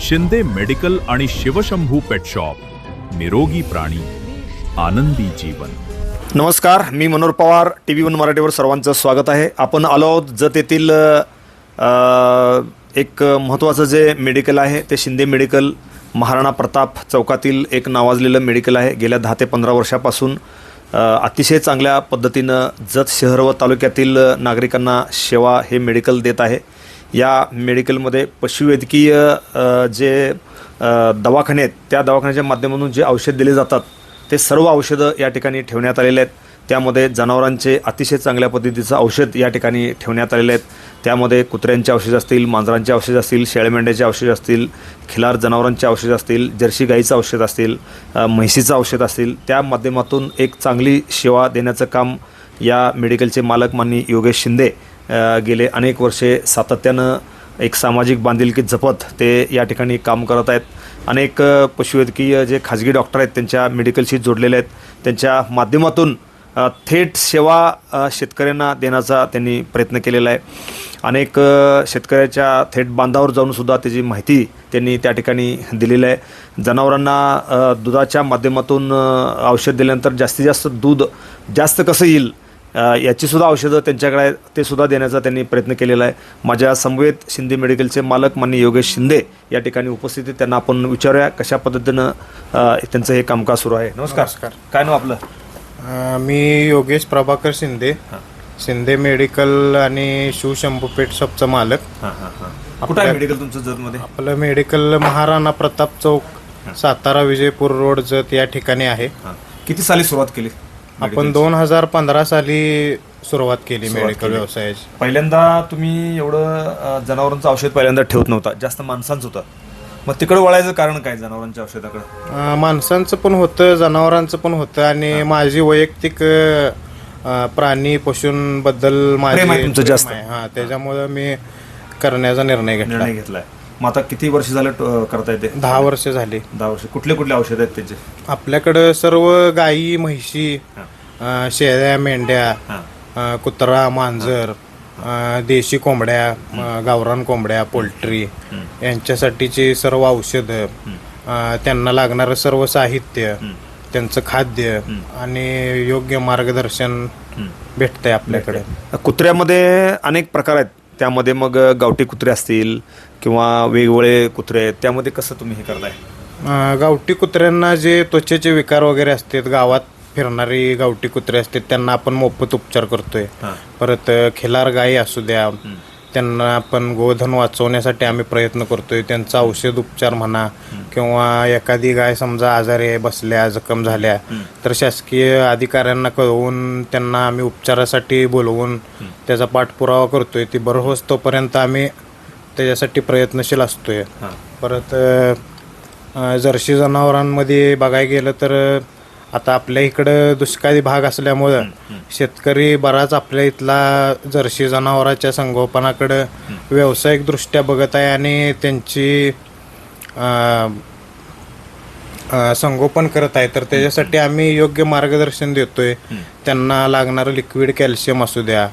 Shinde medical आणि Shivshambhu pet shop. निरोगी प्राणी आनंदी जीवन. नमस्कार मी Manohar Pawar T V one मराठीवर सर्वांचं स्वागत आहे. आपण आलो आहोत जत येथील एक महत्त्वाचं जे मेडिकल आहे ते शिंदे मेडिकल महाराणा प्रताप चौकातील एक नावाजलेलं मेडिकल आहे. गेल्या दहा ते पंधरा वर्षापासून अतिशय चांगल्या पद्धतीनं जत शहर व तालुक्यातील नागरिकांना सेवा हे मेडिकल देत आहे. या मेडिकलमध्ये पशुवैद्यकीय जे दवाखाने आहेत त्या दवाखान्याच्या माध्यमातून जे औषध दिले जातात ते सर्व औषधं या ठिकाणी ठेवण्यात आलेले आहेत. त्यामध्ये जनावरांचे अतिशय चांगल्या पद्धतीचं औषध या ठिकाणी ठेवण्यात आलेले आहेत. त्यामध्ये कुत्र्यांचे औषध असतील मांजरांचे औषध असतील शेळमेंढ्याचे औषध असतील खिलार जनावरांचे औषध असतील जर्सी गाईचं औषध असतील म्हैशीचं म्हैसीचं औषध असतील त्या माध्यमातून एक चांगली सेवा देण्याचं काम या मेडिकलचे मालक माननी योगेश शिंदे गेले अनेक वर्षे सातत्यानं एक सामाजिक बांधिलकी जपत ते या ठिकाणी काम करत आहेत. अनेक पशुवैद्यकीय जे खाजगी डॉक्टर आहेत त्यांच्या मेडिकलशी जोडलेले आहेत. त्यांच्या माध्यमातून थेट सेवा शेतकऱ्यांना देण्याचा त्यांनी प्रयत्न केलेला आहे. अनेक शेतकऱ्याच्या थेट बांधावर जाऊनसुद्धा त्याची माहिती त्यांनी त्या ठिकाणी दिलेली आहे. जनावरांना दुधाच्या माध्यमातून औषध दिल्यानंतर जास्तीत जास्त दूध जास्त कसं येईल याची सुद्धा औषधं त्यांच्याकडे आहेत ते सुद्धा देण्याचा त्यांनी प्रयत्न केलेला आहे. माझ्या समवेत शिंदे मेडिकलचे मालक माननीय योगेश शिंदे या ठिकाणी उपस्थित आहेत. त्यांना आपण विचारूया कशा पद्धतीनं त्यांचं हे कामकाज सुरू आहे. नमस्कार. काय नाव आपलं? मी योगेश प्रभाकर शिंदे. शिंदे मेडिकल आणि शिवशंभू पेट शॉपचा मालक. कुठं आहे मेडिकल तुमचं जतमध्ये? आपलं मेडिकल महाराणा प्रताप चौक सातारा विजयपूर रोड जत या ठिकाणी आहे. किती साली सुरुवात केली? आपण दोन हजार पंधरा साली सुरुवात केली मेडिकल व्यवसायाची. पहिल्यांदा तुम्ही एवढं अ, जनावरांचं औषध पहिल्यांदा ठेवत नव्हता जास्त माणसांचं होतं. मग तिकडं वळायचं कारण काय जनावरांच्या औषधाकडं? अ, माणसांचं पण होतं जनावरांचं पण होतं आणि माझी वैयक्तिक अ, प्राणी पशूंबद्दल माझी प्रेम आहे तुमचं जास्त. हा त्याच्यामुळे मी करण्याचा निर्णय घेतला. निर्णय घेतलाय. मग आता किती वर्ष झालं करता येते दहा वर्ष झाली. दहा वर्ष. कुठले कुठले औषध आहेत त्याचे? आपल्याकडं सर्व गाई म्हैशी अ, शेळ्या मेंढ्या अ, कुत्रा मांजर अ, देशी कोंबड्या अ, गावरान कोंबड्या पोल्ट्री यांच्यासाठीची सर्व औषधं अ, त्यांना लागणारं सर्व साहित्य त्यांचं खाद्य आणि योग्य मार्गदर्शन भेटतंय आपल्याकडे. कुत्र्यामध्ये अनेक प्रकार आहेत. त्यामध्ये मग गावठी कुत्रे असतील किंवा वेगवेगळे कुत्रे आहेत त्यामध्ये कसं तुम्ही हे करताय? अ, गावठी कुत्र्यांना जे त्वचेचे विकार वगैरे असतात गावात फिरणारी गावठी कुत्रे असतात त्यांना आपण मोफत उपचार करतोय. परत अ, खिलार गायी असू द्या त्यांना आपण गोधन वाचवण्यासाठी आम्ही प्रयत्न करतोय. त्यांचा औषध उपचार म्हणा किंवा एखादी गाय समजा आजारी आहे बसल्या जखम झाल्या तर शासकीय अधिकाऱ्यांना कळवून त्यांना आम्ही उपचारासाठी बोलवून त्याचा पाठपुरावा करतोय. ती बरं होस तोपर्यंत आम्ही त्याच्यासाठी प्रयत्नशील असतोय. परत जर्सी जनावरांमध्ये बघायला गेलं तर आता आपल्या इकडं दुष्काळी भाग असल्यामुळं शेतकरी बराच आपल्या इथला जर्सी जनावराच्या संगोपनाकडं व्यावसायिक दृष्ट्या बघत आहे आणि त्यांची संगोपन करत आहे. तर त्याच्यासाठी आम्ही योग्य मार्गदर्शन देतोय. त्यांना लागणारं लिक्विड कॅल्शियम असू द्या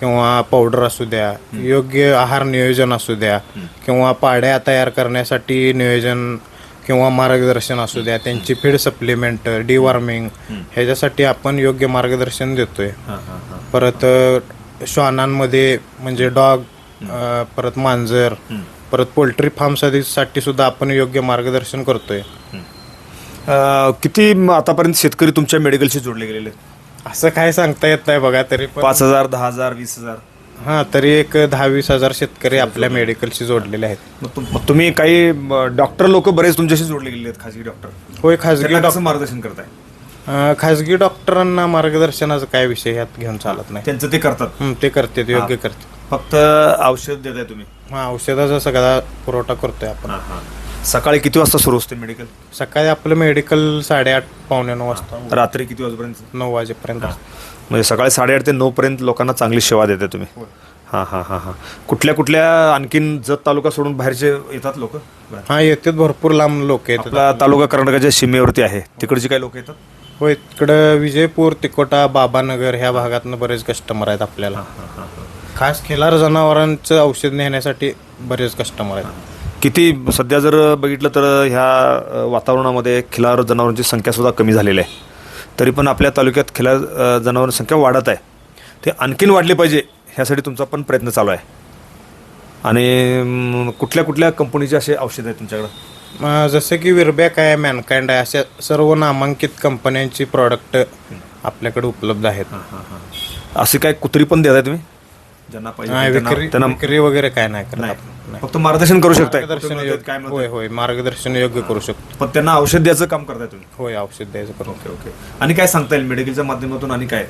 किंवा पावडर असू द्या योग्य आहार नियोजन असू द्या किंवा पाड्या तयार करण्यासाठी नियोजन किंवा मार्गदर्शन असू द्या त्यांची फीड सप्लिमेंट डिवॉर्मिंग ह्याच्यासाठी आपण योग्य मार्गदर्शन देतोय. परत श्वानांमध्ये म्हणजे डॉग परत मांजर परत पोल्ट्री फार्मसाठी सुद्धा आपण योग्य मार्गदर्शन करतोय. किती आतापर्यंत शेतकरी तुमच्या मेडिकलशी जोडले गेलेले आहेत? असं काय सांगता येत नाही बघा तरी पण पाच हजार दहा हजार वीस हजार. हा तरी एक दहा वीस हजार शेतकरी आपल्या मेडिकलशी जोडलेले आहेत. मग तुम- मग तुम्ही काही डॉक्टर लोक बरेच तुमच्याशी जोडले गेले आहेत खाजगी डॉक्टर. होय खाजगी त्यांना डॉ- कसं मार्गदर्शन करताय? अं, खाजगी डॉक्टरांना मार्गदर्शनाचा काय विषय ह्यात घेऊन चालत नाही. त्यांचं ते करतात? हं, ते करते योग्य करते फक्त औषध देताय तुम्ही? हा औषधाचा सगळा पुरवठा करतोय आपण. सकाळी किती वाजता सुरू असते मेडिकल? सकाळी आपलं मेडिकल साडेआठ पावणे नऊ वाजता. रात्री किती वाजेपर्यंत? नऊ वाजेपर्यंत असतं. म्हणजे सकाळी साडेआठ ते नऊ पर्यंत लोकांना चांगली सेवा देते तुम्ही. हां हां हां हां. कुठल्या कुठल्या आणखीन जत तालुका सोडून बाहेरचे येतात लोक? हा येतात भरपूर लांब लोक येतात. आपला तालुका कर्नाटकाच्या सीमेवरती आहे. तिकडची काही लोक येतात? होय तिकडं विजयपूर तिकोटा बाबानगर ह्या भागातनं बरेच कस्टमर आहेत आपल्याला. खास खिलार जनावरांचं औषध नेण्यासाठी बरेच कस्टमर आहेत. किती सध्या जर बघितलं तर ह्या अ, वातावरणामध्ये खिलार जनावरांची संख्या सुद्धा कमी झालेली आहे. तरी पण आपल्या तालुक्यात खिलार अ, जनावरांची संख्या वाढत आहे. ते आणखीन वाढली पाहिजे ह्यासाठी तुमचा पण प्रयत्न चालू आहे. आणि कुठल्या कुठल्या कंपनीचे असे औषध आहेत तुमच्याकडं? जसं की विरबॅक आहे मॅनकाइंड आहे अशा सर्व नामांकित कंपन्यांची प्रॉडक्ट आपल्याकडे उपलब्ध आहेत. असे काय कुत्री पण देताय तुम्ही? ज्यांना पाहिजे विक्री त्यांना- त्यांना विक्री वगैरे काय नाही आपण. फक्त मार्गदर्शन करू शकताय. मार्गदर्शन. होय होय. मार्गदर्शन योग्य करू शकतो. पण त्यांना औषध द्यायचं काम करताय तुम्ही? होय औषध द्यायचं करू ओके ओके. आणि काय सांगता येईल मेडिकलच्या माध्यमातून आणि काय?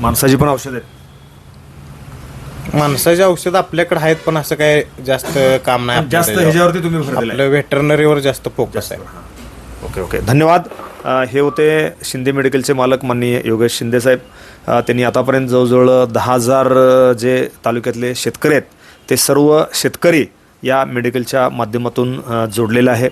माणसाची पण औषध आहेत. माणसाचे औषध आपल्याकडे आहेत पण असं काय जास्त काम नाही जास्त. ह्याच्यावरती तुम्ही वेटरनरीवर जास्त फोकस आहे. Okay okay. धन्यवाद. हे होते शिंदे मेडिकलचे मालक माननीय योगेश शिंदे साहेब. त्यांनी आतापर्यंत जवळजवळ दहा हजार जे तालुक्यातले शेतकरी आहेत ते सर्व शेतकरी या मेडिकलच्या माध्यमातून जोडलेलं आहे.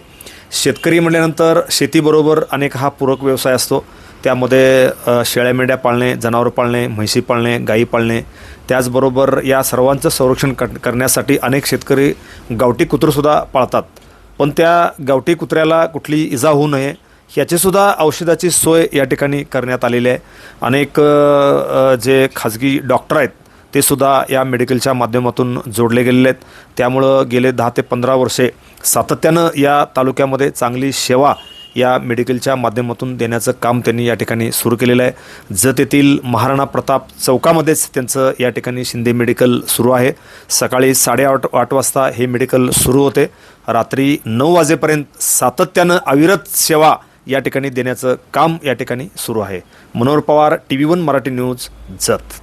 शेतकरी म्हटल्यानंतर शेतीबरोबर अनेक हा पूरक व्यवसाय असतो. त्यामध्ये शेळ्या मेंढ्या पाळणे जनावरं पाळणे म्हैशी पाळणे गाई पाळणे. त्याचबरोबर या सर्वांचं संरक्षण कर करण्यासाठी अनेक शेतकरी गावठी कुत्रंसुद्धा पाळतात. पण त्या गावठी कुत्र्याला कुठली इजा होऊ नये याचीसुद्धा औषधाची सोय या ठिकाणी करण्यात आलेली आहे. अनेक जे खाजगी डॉक्टर आहेत ते सुद्धा या मेडिकलच्या माध्यमातून जोडले गेलेले आहेत. त्यामुळं गेले दहा ते पंधरा वर्षे सातत्यानं या तालुक्यामध्ये चांगली सेवा या मेडिकलच्या माध्यमातून देण्याचं काम त्यांनी या ठिकाणी सुरू केलेलं आहे. जत येथील महाराणा प्रताप चौकामध्येच त्यांचं या ठिकाणी शिंदे मेडिकल सुरू आहे. सकाळी साडेआठ आठ वाजता हे मेडिकल सुरू होते. रात्री नऊ वाजेपर्यंत सातत्यानं अविरत सेवा या ठिकाणी देण्याचं काम या ठिकाणी सुरू आहे. Manohar Pawar T V one Marathi news Jat.